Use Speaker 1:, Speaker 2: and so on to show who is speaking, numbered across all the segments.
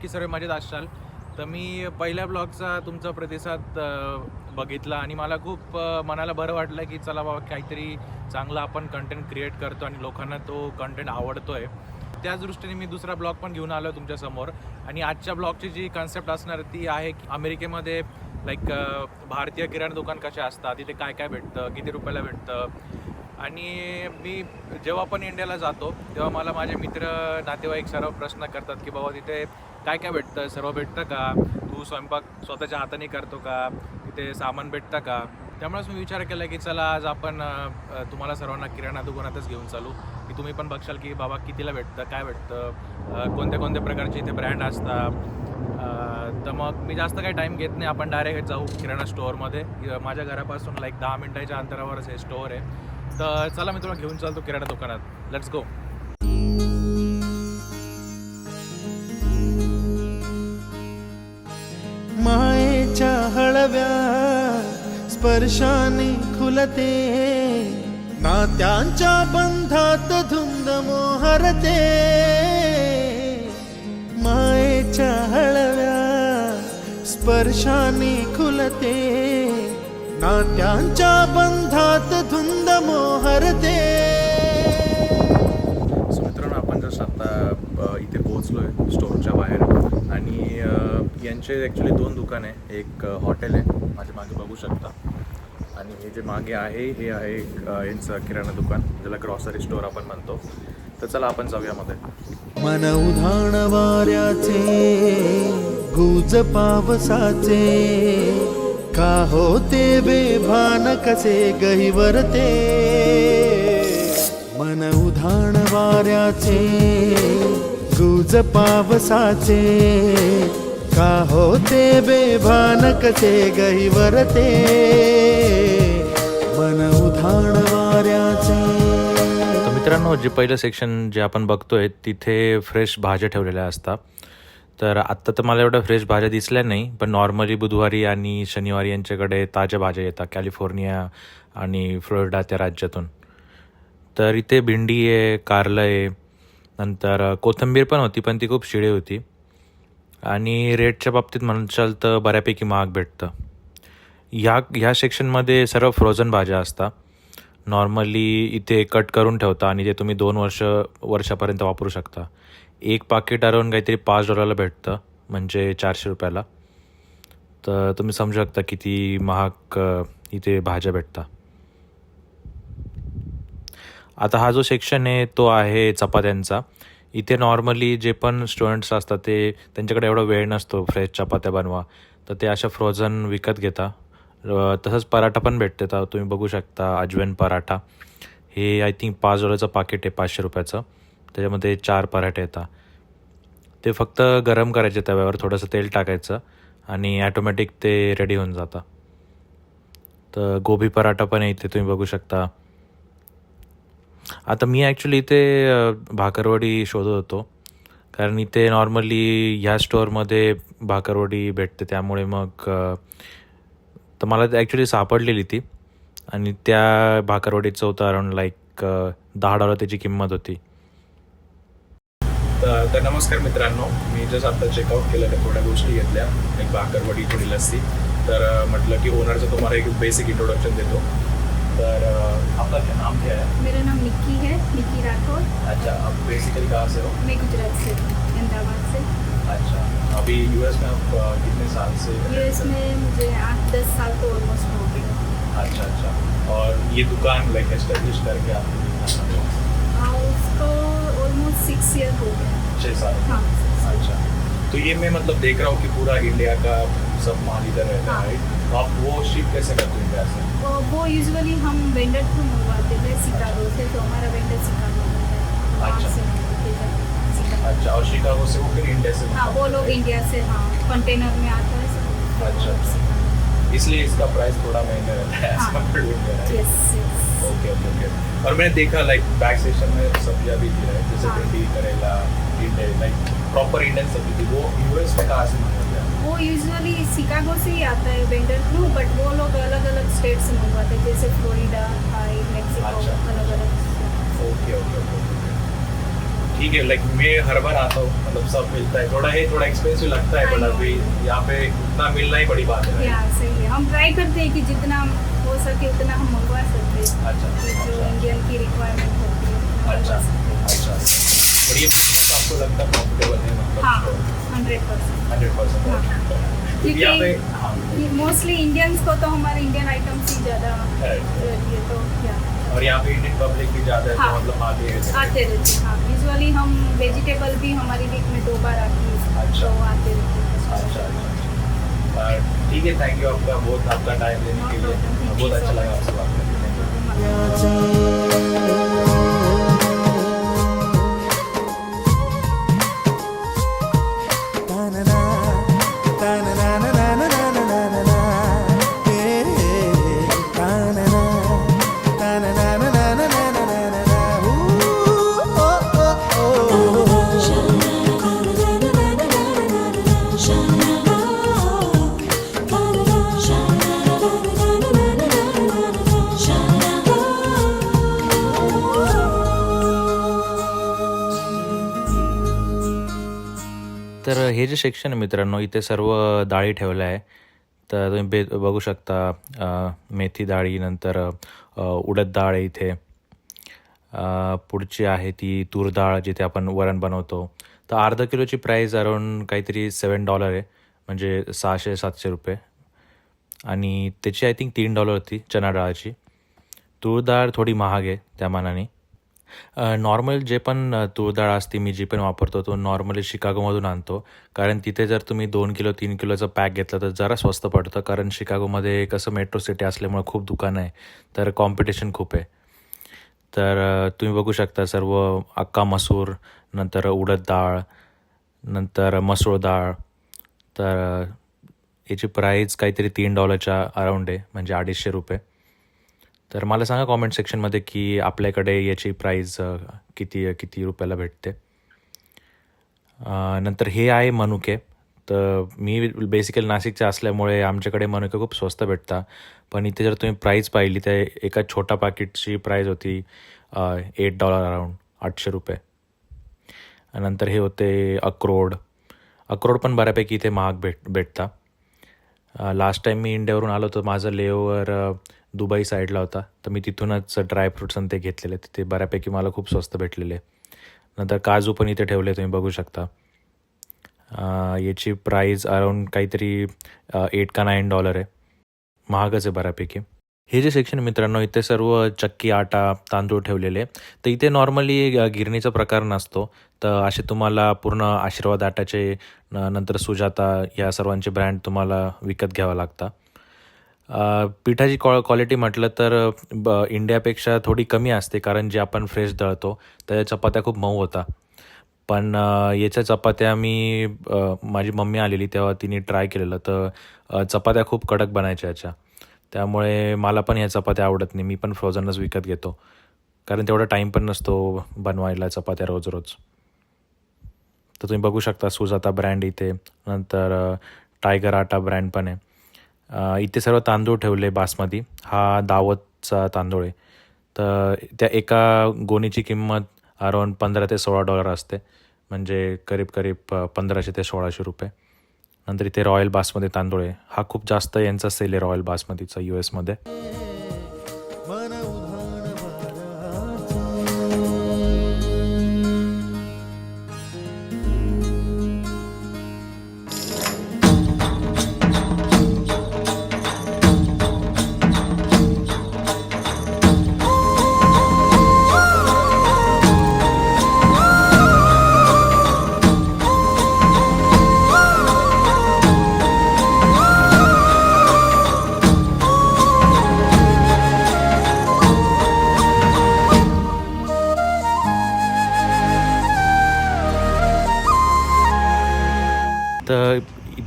Speaker 1: नक्की सर्व मजेत असाल तर मी पहिल्या ब्लॉगचा तुमचा प्रतिसाद बघितला आणि मला खूप मनाला बरं वाटलं की चला बाबा काहीतरी चांगला आपण कंटेंट क्रिएट करतो आणि लोकांना तो कंटेंट आवडतो आहे त्याच दृष्टीने मी दुसरा ब्लॉग पण घेऊन आलो तुमच्यासमोर आणि आजच्या ब्लॉगची जी कन्सेप्ट असणार ती आहे की अमेरिकेमध्ये लाईक भारतीय किराणा दुकान कसे असतात तिथे काय काय भेटतं किती रुपयाला भेटतं. आणि मी जेव्हा पण इंडियाला जातो तेव्हा मला माझे मित्र नातेवाईक सर्व प्रश्न करतात की बाबा तिथे काय काय भेटतं? सर्व भेटतं का? तू स्वयंपाक स्वतःच्या हाताने करतो का? तिथे सामान भेटतं का? त्यामुळेच मी विचार केला की चला आज आपण तुम्हाला सर्वांना किराणा दुकानातच घेऊन चालू. की तुम्ही पण बघशाल की बाबा कितीला भेटतं काय भेटतं? कोणत्या कोणत्या प्रकारचे इथे ब्रँड असतात? तर मग मी जास्त काही टाईम घेत नाही. आपण डायरेक्ट जाऊ किराणा स्टोअरमध्ये. माझ्या घरापासून लाईक दहा मिनटाच्या अंतरावरच हे स्टोअर आहे. तर चला मी तुला घेऊन चालतो किराणा दुकानात. लेट्स गो
Speaker 2: मायेच्या हळव्या स्पर्शाने खुलते. नात्यांच्या बंधात धुंद मोहरते मायेच्या हळव्या स्पर्शाने खुलते. नात्यांच्या बंधात धुंद मोहरते
Speaker 1: मित्रांनो आपण जसं आता इथे पोहोचलोय आहे बाहेर. आणि यांचे ॲक्च्युली दोन दुकान आहे. एक हॉटेल आहे. माझ्या मागे बघू शकता. आणि हे जे मागे आहे हे आहे एक, यांचं किराणा दुकान. ज्याला ग्रॉसरी स्टोअर आपण म्हणतो. तर चला आपण जाऊया मध्ये
Speaker 2: मन उधाण वाऱ्याचे गुज पावसाचे का होते बेभान कसे गहिवरते? मन उधाण वाऱ्याचे गुज पावसाचे का होते बेभान कसे गहिवरते मन उधाण वाऱ्याचे.
Speaker 1: मित्रांनो जे पहिलं सेक्शन जे आपण बघतोय तिथे फ्रेश भाज्या ठेवलेल्या असतात. तर आत्ता तर मला एवढ्या फ्रेश भाज्या दिसल्या नाही पण नॉर्मली बुधवारी आणि शनिवारी यांच्याकडे ताज्या भाज्या येतात कॅलिफोर्निया आणि फ्लोरिडा त्या राज्यातून. तर इथे भिंडी आहे कारलं आहे नंतर कोथिंबीर पण होती पण ती खूप शिळे होती. आणि रेटच्या बाबतीत म्हणशाल तर बऱ्यापैकी महाग भेटतं. ह्या ह्या सेक्शनमध्ये सर्व फ्रोझन भाज्या असतात. नॉर्मली इथे कट करून ठेवता आणि ते तुम्ही दोन वर्ष वर्षापर्यंत वापरू शकता. एक पाकिट अराऊंड काहीतरी पाच डॉलरला भेटतं म्हणजे चारशे रुपयाला. तर तुम्ही समजू शकता किती महाग इथे भाज्या भेटतात. आता हा जो सेक्शन आहे तो आहे चपात्यांचा. इथे नॉर्मली जे पण स्टुडंट्स असतात ते त्यांच्याकडे एवढा वेळ नसतो फ्रेश चपात्या बनवा. तर ते अशा फ्रोझन विकत घेता. तसंच पराठा पण भेटते तर तुम्ही बघू शकता अजवेन पराठा. हे आय थिंक पाच डॉलरचं पाकिट आहे पाचशे रुपयाचं. त्याच्यामध्ये चार पराठे येतात. ते फक्त गरम करायचे तव्यावर थोडंसं तेल टाकायचं आणि ॲटोमॅटिक ते रेडी होऊन जातं. तर गोबी पराठा पण आहे इथे तुम्ही बघू शकता. आता मी ॲक्च्युली इथे भाकरवडी शोधत होतो. कारण इथे नॉर्मली ह्या स्टोअरमध्ये भाकरवडी भेटते. त्यामुळे मग तर मला ॲक्च्युली सापडलेली ती. आणि त्या भाकरवडीचं होतं अराउंड लाईक दहा डॉलर त्याची किंमत होती. तर तर नमस्कार मित्रांनो. मी जस्ट आता चेकआउट केलं तर थोड्या गोष्टी घेतल्या. एक भाकरवडी थोडी लस्सी. तर म्हटलं की ओनरचं तुम्हाला एक बेसिक इंट्रोडक्शन देतो. तर आपका क्या नाम क्या है?
Speaker 3: मेरा नाम निक्की है निक्की राठौर।
Speaker 1: अच्छा आप बेसिकली कहाँ से हो?
Speaker 3: मैं गुजरात से अहमदाबाद से।
Speaker 1: अच्छा अभी यूएस में आप कितने साल से
Speaker 3: यूएस में मुझे आठ दस साल तो ऑलमोस्ट हो गए।
Speaker 1: अच्छा अच्छा। और ये दुकान लाइक एस्टेब्लिश करके आप कितना समय हुआ?
Speaker 3: और उसको ऑलमोस्ट सिक्स ईयर हो गया।
Speaker 1: छः साल।
Speaker 3: हाँ
Speaker 1: अच्छा। तो ये मैं मतलब देख रहा हूँ कि पूरा इंडिया का सब माल इधर रहता
Speaker 3: हाँ।
Speaker 1: है तो आप वो शिप कैसे करते हो इंडिया से
Speaker 3: वो यूजुअली हम वेंडर थ्रू मंगवाते थे शिकागो से तो हमारा वेंडर शिकागो है
Speaker 1: अच्छा। अच्छा और शिकागो से वो फिर इंडिया से
Speaker 3: हाँ वो लोग इंडिया से हाँ कंटेनर में आता है
Speaker 1: अच्छा। इसलिए इसका प्राइस थोड़ा महँगा रहता है
Speaker 3: हाँ।
Speaker 1: ओके ओके ओके और मैंने देखा लाइक बैक सेक्शन में सब्ज़ियाँ भी थी राइट जैसे
Speaker 3: हाँ।
Speaker 1: भिंडी करेला टिंडे लाइक प्रॉपर इंडियन सब्ज़ी वो यूएस में कहाँ से मंगाते हैं?
Speaker 3: वो यूजुअली शिकागो से ही आता है वेंडर थ्रू बट वो लोग अलग अलग स्टेट से मंगवाते हैं जैसे फ्लोरिडा हाई मेक्सिको
Speaker 1: अच्छा।
Speaker 3: अलग अलग
Speaker 1: ओके ओके ठीक है लाइक मैं हर बार आता हूँ मतलब सब मिलता है। थोड़ा है थोड़ा एक्सपेंसिव लगता है बट अभी यहाँ पे उतना मिलना ही बड़ी बात है
Speaker 3: या सही है। हम ट्राई करते हैं कि जितना हो सके उतना हम मंगवा सकते हैं।
Speaker 1: अच्छा
Speaker 3: जो
Speaker 1: अच्छा
Speaker 3: इंडियन की रिक्वायरमेंट होती है
Speaker 1: अच्छा। अच्छा। और ये बिज़नेस आपको लगता है profitable
Speaker 3: hundred percent
Speaker 1: hundred percent
Speaker 3: हाँ। क्योंकि
Speaker 1: हाँ
Speaker 3: मोस्टली इंडियंस को तो हमारे इंडियन आइटम्स ही ज़्यादा ये तो क्या
Speaker 1: और यहाँ पे इंडियन पब्लिक भी ज़्यादा है
Speaker 3: हाँ।
Speaker 1: तो मतलब आते हैं।
Speaker 3: आते रहते हैं हाँ. यूजुअली हम वेजिटेबल भी हमारी वीक में दो बार आती है
Speaker 1: अच्छा।
Speaker 3: तो आते रहते हैं।
Speaker 1: अच्छा अच्छा अ, ठीक है थैंक यू आपका बहुत आपका टाइम देने के लिए। बहुत अच्छा लगा आपसे बात करके। हे जे सेक्शन आहे मित्रांनो इथे सर्व डाळी ठेवल्या आहे. तर तुम्ही बे बघू शकता मेथी डाळी नंतर उडद डाळ आहे इथे. पुढची आहे ती तूर डाळ जिथे आपण वरण बनवतो. तर अर्धा किलोची प्राईस अराऊंड काहीतरी सेवन डॉलर आहे. म्हणजे सहाशे सातशे रुपये. आणि त्याची आय थिंक तीन डॉलर होती चना डाळाची तूर डाळ थोडी महाग आहे त्या मानाने. नॉर्मल जे पण तूर डाळ असते मी जी पण वापरतो तो नॉर्मली शिकागोमधून आणतो. कारण तिथे जर तुम्ही दोन किलो तीन किलोचं पॅक घेतलं तर जरा स्वस्त पडतं. कारण शिकागोमध्ये कसं मेट्रो सिटी असल्यामुळे खूप दुकानं आहे. तर कॉम्पिटिशन खूप आहे. तर तुम्ही बघू शकता सर्व अक्का मसूर नंतर उडद डाळ नंतर मसूर डाळ. तर याची प्राईज काहीतरी तीन डॉलरच्या अराऊंड आहे म्हणजे अडीचशे रुपये. तर मला सांगा कॉमेंट सेक्शनमध्ये की आपल्याकडे याची प्राईज किती किती रुपयाला भेटते? नंतर हे आहे मनुके. तर मी बेसिकली नाशिकचे असल्यामुळे आमच्याकडे मनुके खूप स्वस्त भेटतात. पण इथे जर तुम्ही प्राईज पाहिली तर एका छोटा पाकिटची प्राईज होती एट डॉलर अराऊंड आठशे रुपये. नंतर हे होते अक्रोड. अक्रोड पण बऱ्यापैकी इथे महाग भेट भेटता लास्ट टाईम मी इंडियावरून आलो तर माझं लेओवर दुबई साईडला होता. तर मी तिथूनच ड्रायफ्रुट्स आणि ते घेतलेले. तिथे बऱ्यापैकी मला खूप स्वस्त भेटलेले. नंतर काजू पण इथे ठेवले तुम्ही बघू शकता. याची प्राईज अराऊंड काहीतरी एट का नाईन डॉलर आहे. महागच आहे बऱ्यापैकी. हे जे सेक्शन मित्रांनो इथे सर्व चक्की आटा तांदूळ ठेवलेले तर इथे नॉर्मली गिरणीचा प्रकार नसतो. तर असे तुम्हाला पूर्ण आशीर्वाद आटाचे न- नंतर सुजाता या सर्वांचे ब्रँड तुम्हाला विकत घ्यावं लागतं. पिठाची क्वा क्वालिटी म्हटलं तर ब इंडियापेक्षा थोडी कमी असते कारण जे आपण फ्रेश दळतो त्या चपात्या खूप मऊ होता. पण याच्या चपात्या मी माझी मम्मी आलेली तेव्हा तिने ट्राय केलेलं. तर चपात्या खूप कडक बनायच्या याच्या. त्यामुळे मला पण ह्या चपात्या आवडत नाही. मी पण फ्रोझनच विकत घेतो. कारण तेवढा टाईम पण नसतो बनवायला चपात्या रोज रोज. तर तुम्ही बघू शकता सुजाता ब्रँड इथे. नंतर टायगर आटा ब्रँड पण आहे. इथे सर्व तांदूळ ठेवले बासमती. हा दावतचा तांदूळ आहे. तर त्या एका गोणीची किंमत अराऊंड पंधरा ते सोळा डॉलर असते. म्हणजे करीब करीब पंधराशे ते सोळाशे रुपये. नंतर इथे रॉयल बासमती तांदूळ आहे. हा खूप जास्त यांचा सेल आहे रॉयल बासमतीचा यू एसमध्ये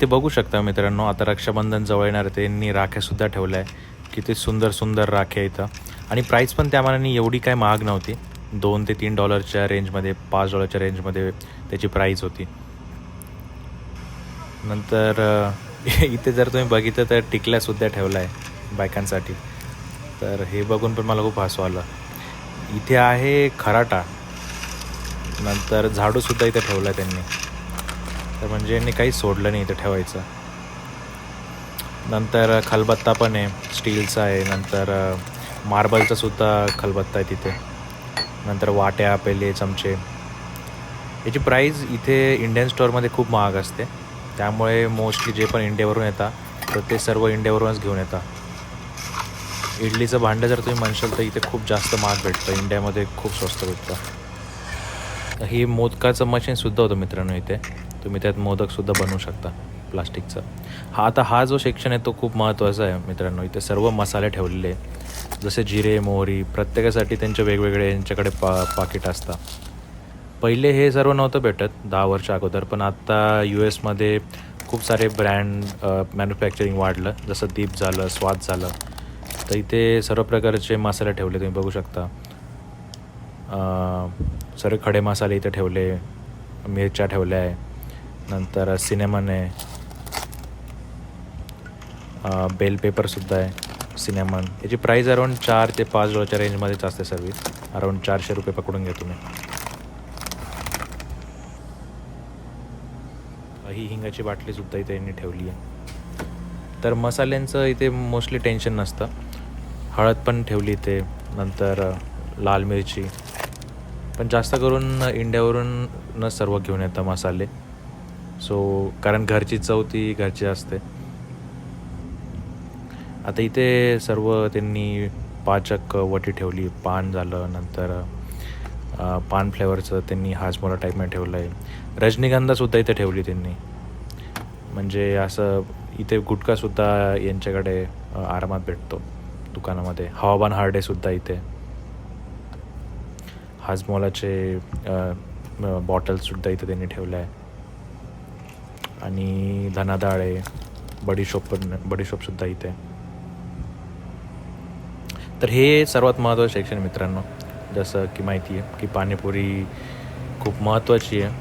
Speaker 1: ते इथे बघू शकता मित्रांनो. आता रक्षाबंधन जवळ येणार आहे त्यांनी राख्यासुद्धा ठेवल्या आहे किती सुंदर सुंदर राख्या इथं. आणि प्राईस पण त्या मानाने एवढी काय महाग नव्हती. दोन ते तीन डॉलरच्या रेंजमध्ये पाच डॉलरच्या रेंजमध्ये त्याची प्राईस होती. नंतर इथे जर तुम्ही बघितलं तर टिकल्यासुद्धा ठेवला आहे बायकांसाठी. तर हे बघून पण मला खूप हसू आलं. इथे आहे खराटा. नंतर झाडूसुद्धा इथे ठेवला आहे त्यांनी. तर म्हणजे यांनी काहीच सोडलं नाही इथे ठेवायचं. नंतर खलबत्ता पण आहे स्टीलचा आहे नंतर मार्बलचा सुद्धा खलबत्ता आहे तिथे. नंतर वाट्या पेले चमचे. याची प्राईज इथे इंडियन स्टोअरमध्ये खूप महाग असते. त्यामुळे मोस्टली जे पण इंडियावरून येतात तर ते सर्व इंडियावरूनच घेऊन येतात इडलीचं भांडं जर तुम्ही म्हणशाल तर इथे खूप जास्त महाग भेटतं. इंडियामध्ये खूप स्वस्त भेटतं. हे मोदकाचं मशीनसुद्धा होतं मित्रांनो इथे. तुम्ही त्यात मोदकसुद्धा बनवू शकता प्लास्टिकचं हा आता हा जो सेक्शन आहे तो खूप महत्त्वाचा आहे मित्रांनो. इथे सर्व मसाले ठेवलेले जसे जिरे मोहरी प्रत्येकासाठी त्यांचे वेगवेगळे यांच्याकडे पा पाकिट असतात. पहिले हे सर्व नव्हतं भेटत दहा वर्ष अगोदर पण आत्ता यू एसमध्ये खूप सारे ब्रँड मॅन्युफॅक्चरिंग वाढलं. जसं दीप झालं स्वाद झालं. तर इथे सर्व प्रकारचे मसाले ठेवले तुम्ही बघू शकता. सर खडे मसाले इथे ठेवले मिरच्या ठेवल्या आहे. नंतर सिनेमन आहे. बेल पेपरसुद्धा आहे सिनेमन. याची प्राईस अराऊंड चार ते पाच डॉलरच्या रेंजमध्येच असते सर्विस अराऊंड चारशे रुपये पकडून घेतो मी ही हिंगाची बाटलीसुद्धा इथे यांनी ठेवली आहे. तर मसाल्यांचं इथे मोस्टली टेन्शन नसतं. हळद पण ठेवली इथे. नंतर लाल मिरची. पण जास्त करून इंडियावरून सर्व घेऊन येतं मसाले. सो कारण घरची चव ती घरची असते. आता इथे सर्व त्यांनी पाचक वटी ठेवली पान झालं नंतर पान फ्लेवरचं त्यांनी हाजमोला टाईपमध्ये ठेवलं आहे रजनीगंधासुद्धा इथे ठेवली त्यांनी. म्हणजे असं इथे गुटखासुद्धा यांच्याकडे आरामात भेटतो दुकानामध्ये. हवामान हार्डेसुद्धा इथे. हाजमोलाचे बॉटल्ससुद्धा इथे त्यांनी ठेवलं आहे आणि धनादाळ आहे बडीशोप पण बडीशोपसुद्धा इथे तर हे सर्वात महत्त्वाचं शिक्षण मित्रांनो. जसं की माहिती आहे की पाणीपुरी खूप महत्त्वाची आहे.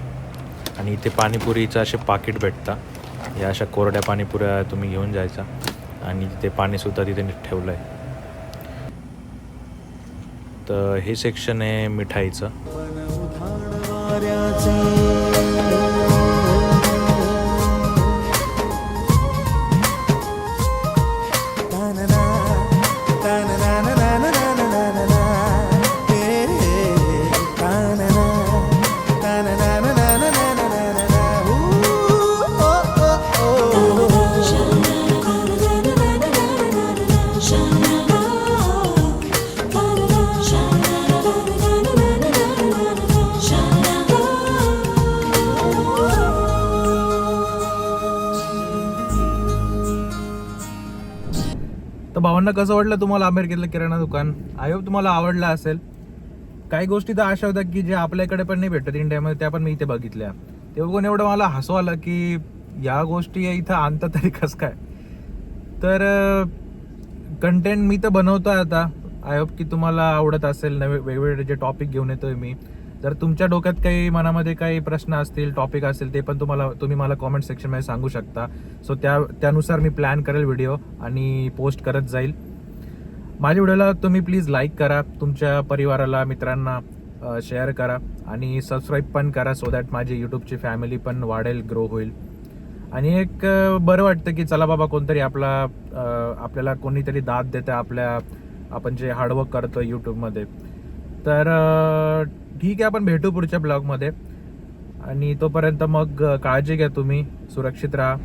Speaker 1: आणि इथे पाणीपुरीचं असे पाकिट भेटतात. या अशा कोरड्या पाणीपुऱ्या तुम्ही घेऊन जायचा. आणि ते पाणीसुद्धा तिथे ठेवलं आहे. तर हे सेक्शन आहे मिठाईचं. भावांना कसं वाटलं तुम्हाला अमेरिकेतलं किराणा दुकान? आय होप तुम्हाला आवडलं असेल. काही गोष्टी तर अशा होत्या की जे आपल्याकडे पण नाही भेटत इंडियामध्ये त्या पण मी इथे बघितल्या. ते बघून एवढं मला हसू आलं की या गोष्टी इथं आणतात तरी कसं काय? तर कंटेंट मी तर बनवतोय आता. आय होप की तुम्हाला आवडत असेल नवे वेगवेगळे जे टॉपिक घेऊन येतोय मी. जर तुमच्या डोक्यात काही मनामध्ये काही प्रश्न असतील टॉपिक असतील ते पण तुम्हाला तुम्ही मला कॉमेंट सेक्शनमध्ये सांगू शकता. सो त्या त्यानुसार मी प्लॅन करेल व्हिडिओ आणि पोस्ट करत जाईल. माझ्या व्हिडिओला तुम्ही प्लीज लाईक करा. तुमच्या परिवाराला मित्रांना शेअर करा आणि सबस्क्राईब पण करा सो दॅट माझी यूट्यूबची फॅमिली पण वाढेल ग्रो होईल. आणि एक बरं वाटतं की चला बाबा कोणतरी आपला आपल्याला कोणीतरी दाद देतं आपल्या आपण जे हार्डवर्क करतो यूट्यूबमध्ये तर ठीक आहे आपण भेटू पुढच्या ब्लॉगमध्ये. आणि तोपर्यंत मग काळजी घ्या तुम्ही सुरक्षित राहा.